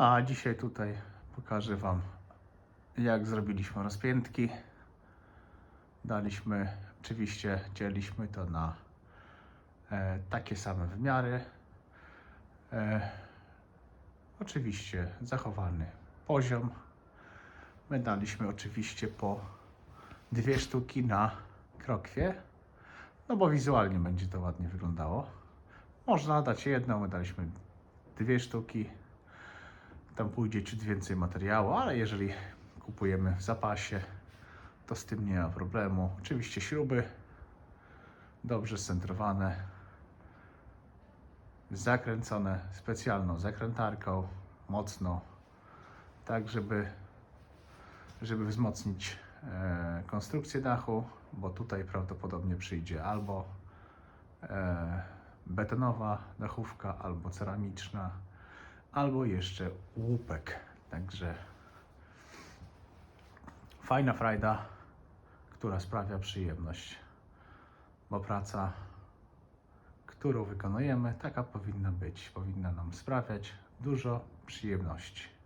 A dzisiaj tutaj pokażę Wam, jak zrobiliśmy rozpiętki. Daliśmy, oczywiście dzieliśmy to na e, takie same wymiary. E, oczywiście zachowany poziom. My daliśmy oczywiście po dwie sztuki na krokwie, no bo wizualnie będzie to ładnie wyglądało. Można dać jedną, my daliśmy dwie sztuki. Tam pójdzie ciut więcej materiału, ale jeżeli kupujemy w zapasie, to z tym nie ma problemu. Oczywiście śruby dobrze scentrowane, zakręcone specjalną zakrętarką, mocno, tak żeby, żeby wzmocnić e, konstrukcję dachu, bo tutaj prawdopodobnie przyjdzie albo e, betonowa dachówka, albo ceramiczna, albo jeszcze łupek. Także fajna frajda, która sprawia przyjemność, bo praca, którą wykonujemy, taka powinna być, powinna nam sprawiać dużo przyjemności.